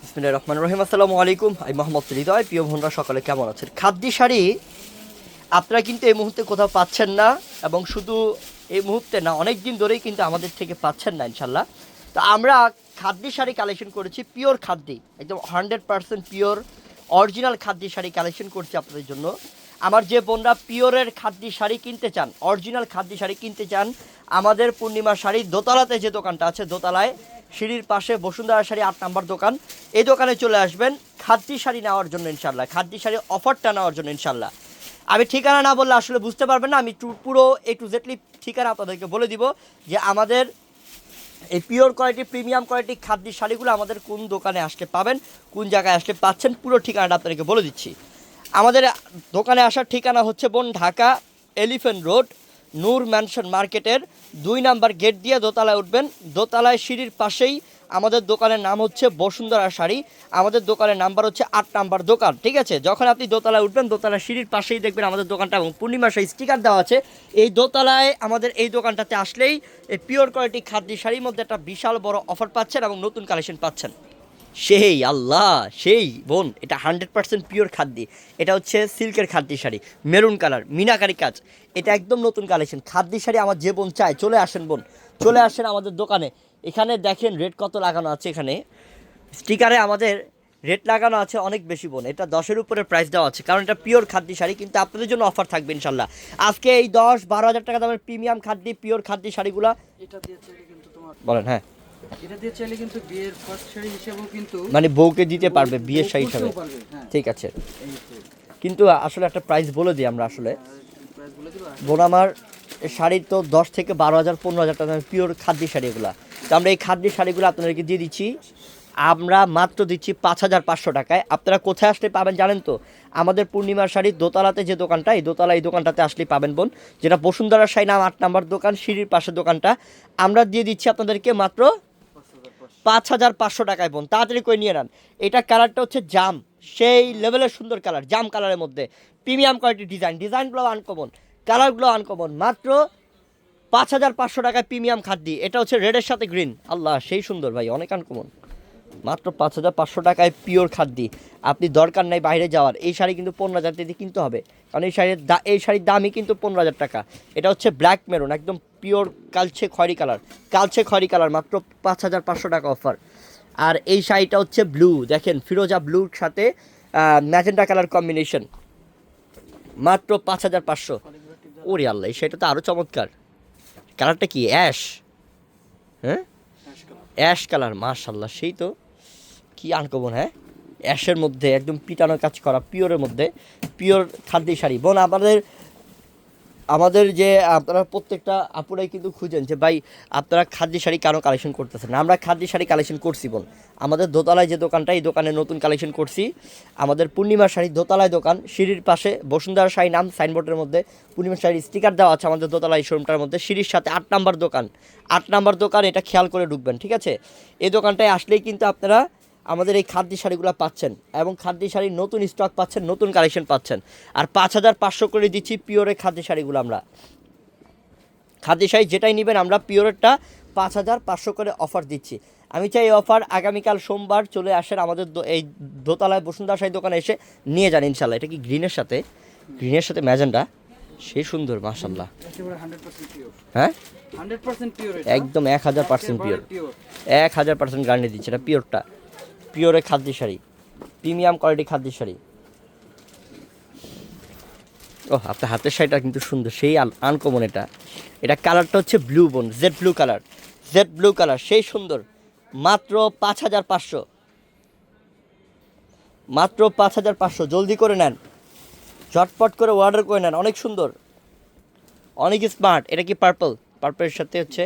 বিসমিল্লাহির রহমানির রহিম। আসসালামু আলাইকুম। আমি মোহাম্মদ হৃদয়। প্রিয় বোনরা, সকালে কেমন আছেন? খাদ্যি শাড়ি, আপনারা কিন্তু এই মুহূর্তে কোথাও পাচ্ছেন না এবং শুধু এই মুহূর্তে না অনেক দিন ধরেই কিন্তু আমাদের থেকে পাচ্ছেন না ইনশাল্লাহ তো আমরা খাদ্যি শাড়ি কালেকশন করেছি পিওর খাদ্যি, একদম hundred percent pure original khadi sari collection করছি আপনাদের জন্য। আমার যে বোনরা পিওরের খাদ্যি শাড়ি কিনতে চান অরিজিনাল খাদ্যি শাড়ি কিনতে চান, আমাদের পূর্ণিমা শাড়ি দোতলাতে যে দোকানটা আছে, দোতলায় সিঁড়ির পাশে বসুন্ধরা শাড়ি আট নাম্বার দোকান। এই দোকানে চলে আসবেন, খাদ্যি শাড়ি নেওয়ার জন্য ইনশাল্লাহ খাদ্যি শাড়ি অফারটা নেওয়ার জন্য ইনশাল্লাহ আমি ঠিকানা না বললে আসলে বুঝতে পারবেন না, আমি পুরো এ টু জেডলি ঠিকানা আপনাদেরকে বলে দিব যে আমাদের এই pure quality premium quality khadi শাড়িগুলো আমাদের কোন দোকানে আসলে পাবেন, কোন জায়গায় আসলে পাচ্ছেন, পুরো ঠিকানাটা আপনাদেরকে বলে দিচ্ছি। আমাদের দোকানে আসার ঠিকানা হচ্ছে বোন Dhaka elephant road Noor mansion মার্কেটের দুই নাম্বার গেট দিয়ে দোতলায় উঠবেন। দোতলায় সিঁড়ির পাশেই আমাদের দোকানের নাম হচ্ছে বসুন্ধরা শাড়ি। আমাদের দোকানের নাম্বার হচ্ছে আট নাম্বার দোকান, ঠিক আছে? যখন আপনি দোতলায় উঠবেন, দোতলার সিঁড়ির পাশেই দেখবেন আমাদের দোকানটা এবং পূর্ণিমা সেই স্টিকার দেওয়া আছে। এই দোতলায় আমাদের এই দোকানটাতে আসলেই এই পিওর কোয়ালিটি খাদ্য শাড়ির মধ্যে একটা বিশাল বড় অফার পাচ্ছেন এবং নতুন কালেকশন পাচ্ছেন। সেই আল্লাহ সেই বোন এটা হান্ড্রেড পার্সেন্ট পিওর খাদ্যি। এটা হচ্ছে সিল্কের খাদ্যি শাড়ি মেরুন কালার মিনাকারি কাজ। এটা একদম নতুন কালেকশন খাদ্যি শাড়ি আমার যে বোন চায় চলে আসেন বোন। চলে আসেন আমাদের দোকানে। এখানে দেখেন রেট কত লাগানো আছে এখানে। স্টিকারে আমাদের রেট লাগানো আছে অনেক বেশি বোন। এটা দশের উপরে প্রাইস দেওয়া আছে। কারণ এটা পিওর খাদ্যি শাড়ি কিন্তু আপনাদের জন্য অফার থাকবে ইনশাল্লাহ আজকে এই দশ বারো হাজার টাকা দামের প্রিমিয়াম খাদ্যি পিওর খাদ্যি শাড়িগুলো। এটা দিয়ে কিন্তু তোমার বলেন হ্যাঁ। এটা দিয়ে চাইলে কিন্তু বিয়ের ফার্স্ট শাড়ি হিসেবেও কিন্তু মানে বউকে দিতে পারবে বিয়ের শাড়ি হিসাবে হ্যাঁ। ঠিক আছে। কিন্তু আসলে একটা প্রাইস বলে দিই আমরা আসলে। বোন আমার শাড়ির তো দশ থেকে বারো হাজার পনেরো হাজার টাকা পিওর খাদ্য শাড়িগুলো তো আমরা এই খাদ্য শাড়িগুলো আপনাদেরকে দিয়ে দিচ্ছি। আমরা মাত্র দিচ্ছি পাঁচ হাজার পাঁচশো টাকায়। আপনারা কোথায় আসলে পাবেন জানেন তো? আমাদের পূর্ণিমার শাড়ি দোতলাতে যে দোকানটা এই দোতলা এই দোকানটাতে আসলেই পাবেন বোন। যেটা বসুন্ধরা শাড়ি নাম আট নাম্বার দোকান সিঁড়ির পাশের দোকানটা। আমরা দিয়ে দিচ্ছি আপনাদেরকে মাত্র পাঁচ হাজার পাঁচশো টাকায় বোন, তাড়াতাড়ি করে নিয়ে নেন। এটা কালারটা হচ্ছে জাম, সেই লেভেলের সুন্দর কালার জাম কালারের মধ্যে। প্রিমিয়াম কোয়ালিটি ডিজাইন ডিজাইনগুলো আনকমন কালারগুলো আনকমন মাত্র পাঁচ হাজার পাঁচশো টাকায় প্রিমিয়াম খাদ্যি। এটা হচ্ছে রেডের সাথে গ্রিন আল্লাহ, সেই সুন্দর ভাই, অনেক আনকমন মাত্র পাঁচ হাজার পাঁচশো টাকায় পিওর খাদ্যি। আপনি দরকার নাই বাইরে যাওয়ার। এই শাড়ি কিন্তু পনেরো হাজার দিয়ে কিনতে হবে। কারণ এই শাড়ির দা এই শাড়ির দামই কিন্তু পনেরো হাজার টাকা। এটা হচ্ছে ব্ল্যাক মেরুন একদম পিওর কালছে খয়রি কালার কালছে খয়রি কালার মাত্র পাঁচ হাজার পাঁচশো টাকা অফার আর এই শাড়িটা হচ্ছে ব্লু দেখেন, ফিরোজা ব্লুর সাথে ম্যাজেন্ডা কালার কম্বিনেশন মাত্র পাঁচ হাজার পাঁচশো। ওরে আল্লাহ, এই শাড়িটা তো আরও চমৎকার। কালারটা কি অ্যাশ হ্যাঁ? অ্যাশ কালার মার্শাল্লাহ সেই তো। কি বোন হ্যাঁ? অ্যাশের মধ্যে একদম পিটানো কাজ করা, পিওরের মধ্যে, পিওর খাদ্যি শাড়ি। বোন, আমাদের আমাদের যে, আপনারা প্রত্যেকটা আপুরাই কিন্তু খুঁজেন যে, ভাই, আপনারা খাদ্য শাড়ি কেন কালেকশন করতেছেন আমরা খাদ্য শাড়ি কালেকশন করছি বোন আমাদের দোতলায় যে দোকানটা, এই দোকানে নতুন কালেকশন করছি। আমাদের পূর্ণিমা শাড়ি দোতলায় দোকান, সিঁড়ির পাশে বসুন্ধরা শাড়ি নাম সাইনবোর্ডের মধ্যে, পূর্ণিমা শাড়ির স্টিকার দেওয়া আছে আমাদের দোতলায় শোরুমটার মধ্যে, সিঁড়ির সাথে আট নাম্বার দোকান। আট নাম্বার দোকান, এটা খেয়াল করে ঢুকবেন, ঠিক আছে? এই দোকানটায় আসলেই কিন্তু আপনারা আমাদের এই খাদ্য শাড়িগুলো পাচ্ছেন এবং খাদ্য শাড়ির নতুন স্টক পাচ্ছেন নতুন কালেকশন পাচ্ছেন। আর পাঁচ হাজার পাঁচশো করে দিচ্ছি পিওরের খাদ্য শাড়িগুলো আমরা। খাদ্য শাড়ি যেটাই নেবেন আমরা পিওরেরটা পাঁচ হাজার পাঁচশো করে অফার দিচ্ছি। আমি চাই এই অফার আগামীকাল সোমবার চলে আসেন আমাদের এই দোতলায় বসুন্ধরা শাড়ি দোকানে এসে নিয়ে যান ইনশাল্লাহ এটা কি গ্রিনের সাথে? গ্রিনের সাথে ম্যাজেন্ডা? সেই সুন্দর মাশাল্লাহ পিওর। হ্যাঁ একদম এক হাজার পার্সেন্ট পিওর। পিওর এক হাজার পার্সেন্ট গ্যারান্টি দিচ্ছে এটা পিওরটা। পিওরের খাদ্য শাড়ি, প্রিমিয়াম কোয়ালিটি খাদ্য শাড়ি। ও আপনার হাতের শাড়িটা কিন্তু সুন্দর, সেই আনকমন এটা। এটা কালারটা হচ্ছে ব্লু বোন jade blue colour jade blue colour সেই সুন্দর। মাত্র পাঁচ হাজার পাঁচশো। মাত্র পাঁচ হাজার পাঁচশো, জলদি করে নেন। ঝটপট করে অর্ডার করে নেন, অনেক সুন্দর। অনেক স্মার্ট এটা কি পার্পল পার্পলের সাথে হচ্ছে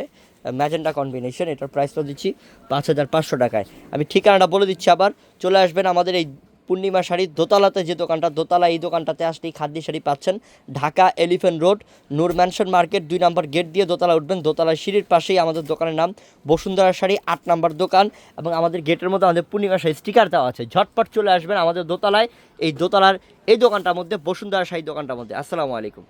ম্যাজেন্ডা কম্বিনেশন এটার প্রাইসটা দিচ্ছি পাঁচ হাজার পাঁচশো টাকায়। আমি ঠিকানাটা বলে দিচ্ছি আবার, চলে আসবেন আমাদের এই পূর্ণিমা শাড়ির দোতলাতে, যে দোকানটা, দোতলা এই দোকানটাতে আসলেই খাদ্য শাড়ি পাচ্ছেন। Dhaka elephant road Noor mansion market, দুই নম্বর গেট দিয়ে দোতলা উঠবেন। দোতলার সিঁড়ির পাশেই আমাদের দোকানের নাম বসুন্ধরা শাড়ি, আট নম্বর দোকান এবং আমাদের গেটের মধ্যে আমাদের পূর্ণিমা শাড়ি স্টিকার দেওয়া আছে। ঝটপট চলে আসবেন আমাদের দোতলায়, এই দোতলার, এই দোকানটার মধ্যে, বসুন্ধরা শাড়ি দোকানটার মধ্যে। আসসালামু আলাইকুম।